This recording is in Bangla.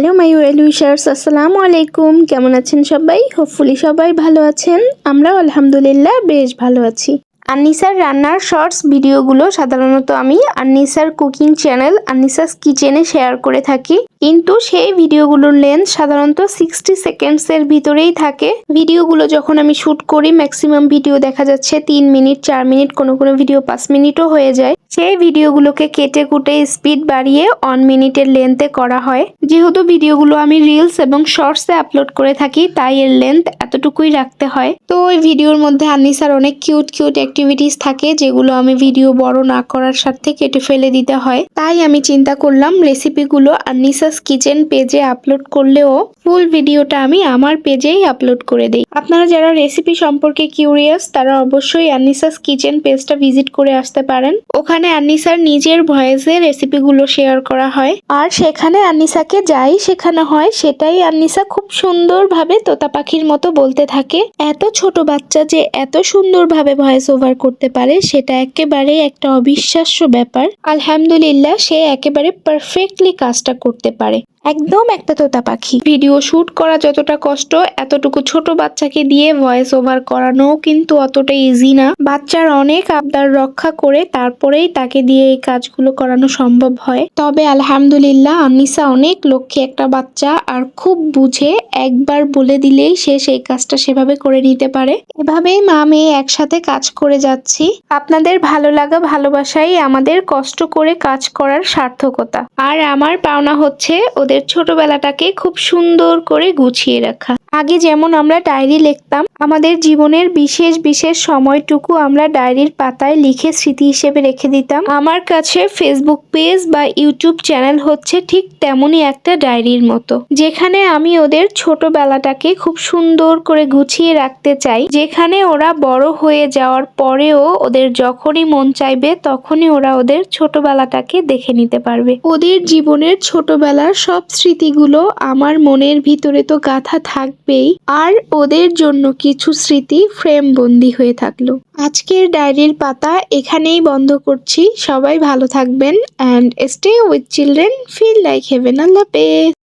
হ্যালো মাই ওয়েল উইশার্স, আসসালামু আলাইকুম। কেমন আছেন সবাই? হোপফুলি সবাই ভালো আছেন। আমরা আলহামদুলিল্লাহ বেশ ভালো আছি। আন্নিসার রান্নার শর্টস ভিডিওগুলো সাধারণত আমি আন্নিসার কুকিং চ্যানেল আন্নিসাস কিচেনে শেয়ার করে থাকি। কিন্তু সেই ভিডিওগুলোর লেন্থ সাধারণত সিক্সটি সেকেন্ডসের ভিতরেই থাকে। ভিডিওগুলো যখন আমি শ্যুট করি ম্যাক্সিমাম ভিডিও দেখা যাচ্ছে তিন মিনিট, চার মিনিট, কোনো কোনো ভিডিও পাঁচ মিনিটও হয়ে যায়। সেই ভিডিওগুলোকে কেটে কুটে স্পিড বাড়িয়ে অন মিনিটের লেন্থে করা হয়। যেহেতু ভিডিওগুলো আমি রিলস এবং শর্টসে আপলোড করে থাকি, তাই এর লেন্থ এতটুকুই রাখতে হয়। তো ওই ভিডিওর মধ্যে আনিসার অনেক কিউট কিউট অ্যাক্টিভিটিস থাকে, যেগুলো আমি ভিডিও বড় না করার সাথে কেটে ফেলে দিতে হয়। তাই আমি চিন্তা করলাম রেসিপিগুলো আনিসাস কিচেন পেজে আপলোড করলেও ফুল ভিডিওটা আমি আমার পেজেই আপলোড করে দিই। আপনারা যারা রেসিপি সম্পর্কে কিউরিয়াস তারা অবশ্যই আনিসাস কিচেন পেজটা ভিজিট করে আসতে পারেন। ওখানে আনিসার নিজের ভয়েসে রেসিপিগুলো শেয়ার করা হয়। আর সেখানে আনিসাকে যাই শেখানো হয়, সেটাই আনিসা খুব সুন্দরভাবে তোতা পাখির মতো বলতে থাকে। এত ছোট বাচ্চা যে এত সুন্দরভাবে ভয়েস ওভার করতে পারে, সেটা একেবারে একটা অবিশ্বাস্য ব্যাপার। আলহামদুলিল্লাহ, সে একেবারে পারফেক্টলি কাজটা করতে পারে। একদম একটা তোতা পাখি। ভিডিও শুট করা যতটা কষ্ট, এতটুকু ছোট বাচ্চাকে দিয়ে ভয়েস ওভার করানো কিন্তু অতটা ইজি না। বাচ্চার অনেক আবদার রক্ষা করে তারপরেই তাকে দিয়ে এই কাজগুলো করানো সম্ভব হয়। তবে আলহামদুলিল্লাহ, আনিসা অনেক লক্ষ্যে একটা বাচ্চা আর খুব বুঝে একবার বলে দিলেই সে সেই কাজটা সেভাবে করে নিতে পারে। এভাবেই মা মেয়ে একসাথে কাজ করে যাচ্ছি। আপনাদের ভালো লাগা, ভালোবাসাই আমাদের কষ্ট করে কাজ করার সার্থকতা। আর আমার পাওনা হচ্ছে ওদের ছোটবেলাটাকে খুব সুন্দর করে গুছিয়ে রাখা। আগে যেমন আমরা ডায়েরি লিখতাম, আমাদের জীবনের বিশেষ বিশেষ সময়টুকু আমরা ডায়েরির পাতায় লিখে স্মৃতি হিসেবে রেখে দিতাম। আমার কাছে ফেসবুক পেজ বা ইউটিউব চ্যানেল হচ্ছে ঠিক তেমনই একটা ডায়েরির মতো, যেখানে আমি ওদের ছোটবেলাটাকে খুব সুন্দর করে গুছিয়ে রাখতে চাই। যেখানে ওরা বড় হয়ে যাওয়ার পরেও ওদের যখনই মন চাইবে তখনই ওরা ওদের ছোটবেলাটাকে দেখে নিতে পারবে। ওদের জীবনের ছোটবেলার সব স্মৃতিগুলো আমার মনের ভিতরে তো গাথা থাকবেই আর ওদের জন্য কিছু স্মৃতি ফ্রেম বন্দি হয়ে থাকল। আজকের ডায়েরির পাতা এখানেই বন্ধ করছি। সবাই ভালো থাকবেন and stay with children feel like heaven আল্লাহ হাফেজ।